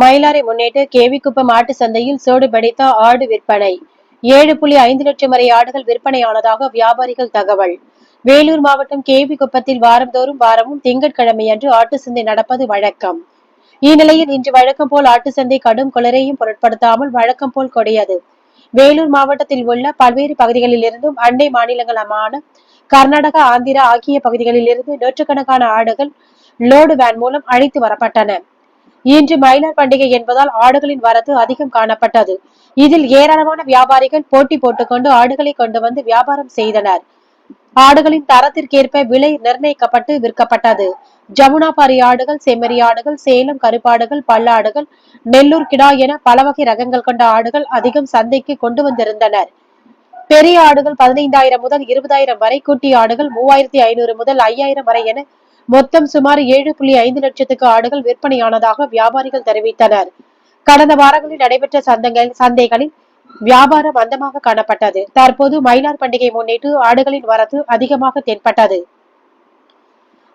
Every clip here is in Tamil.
மயிலாரை முன்னிட்டு கேவிக்குப்பம் ஆட்டு சந்தையில் சோடு பிடித்த ஆடு விற்பனை. ஏழு புள்ளி ஐந்து லட்சம் வரை ஆடுகள் விற்பனையானதாக வியாபாரிகள் தகவல். வேலூர் மாவட்டம் கேவிக்குப்பத்தில் வாரந்தோறும் வாரமும் திங்கட்கிழமையன்று ஆட்டு சந்தை நடப்பது வழக்கம். இந்நிலையில் இன்று வழக்கம் போல் ஆட்டு சந்தை கடும் குளரையும் பொருட்படுத்தாமல் வழக்கம் போல் கொடியது. வேலூர் மாவட்டத்தில் உள்ள பல்வேறு பகுதிகளில் இருந்தும் அண்டை மாநிலங்களான கர்நாடகா ஆந்திரா ஆகிய பகுதிகளில் இருந்து நூற்றுக்கணக்கான ஆடுகள் லோடு வேன் மூலம் அழைத்து வரப்பட்டன. இன்று மயிலார் பண்டிகை என்பதால் ஆடுகளின் வரத்து அதிகம் காணப்பட்டது. இதில் ஏராளமான வியாபாரிகள் போட்டி போட்டுக்கொண்டு ஆடுகளை கொண்டு வந்து வியாபாரம் செய்தனர். ஆடுகளின் தரத்திற்கேற்ப விலை நிர்ணயிக்கப்பட்டு விற்கப்பட்டது. ஜமுனாபாரி ஆடுகள் செம்மறி ஆடுகள் சேலம் கருப்பாடுகள் பல்லாடுகள் நெல்லூர் கிடா என பல வகை ரகங்கள் கொண்ட ஆடுகள் அதிகம் சந்தைக்கு கொண்டு வந்திருந்தனர். பெரிய ஆடுகள் பதினைந்தாயிரம் முதல் இருபதாயிரம் வரை குட்டி ஆடுகள் மூவாயிரத்தி ஐநூறு முதல் ஐயாயிரம் வரை என மொத்தம் சுமார் ஏழு புள்ளி ஐந்து லட்சத்துக்கு ஆடுகள் விற்பனையானதாக வியாபாரிகள் தெரிவித்தனர். கடந்த வாரங்களில் நடைபெற்ற சந்தங்கள் சந்தைகளில் வியாபாரம் மந்தமாக காணப்பட்டது. தற்போது மயிலார் பண்டிகை முன்னிட்டு ஆடுகளின் வரத்து அதிகமாக தென்பட்டது.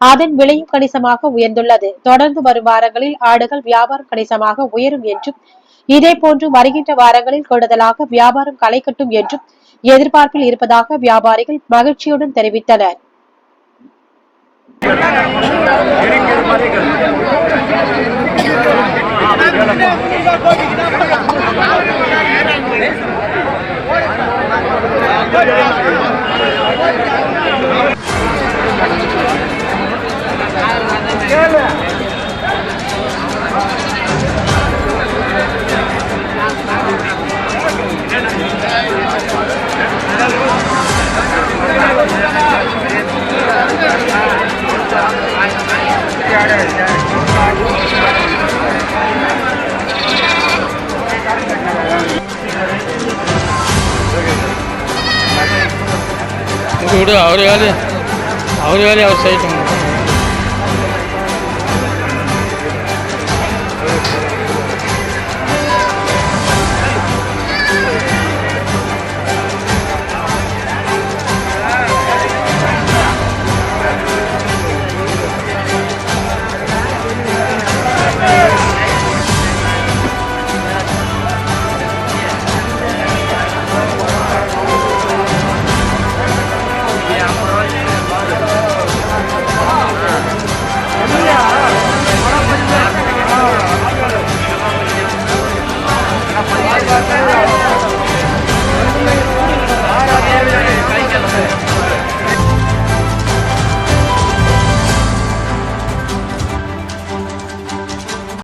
அதன் விலையும் கணிசமாக உயர்ந்துள்ளது. தொடர்ந்து வரும் வாரங்களில் ஆடுகள் வியாபாரம் கணிசமாக உயரும் என்றும் இதே போன்று வருகின்ற வாரங்களில் கூடுதலாக வியாபாரம் களை கட்டும் என்றும் எதிர்பார்ப்பில் இருப்பதாக வியாபாரிகள் மகிழ்ச்சியுடன் தெரிவித்தனர். Thank you. చూడు అవరు కాదు అవరు కాదు అవరు సైట్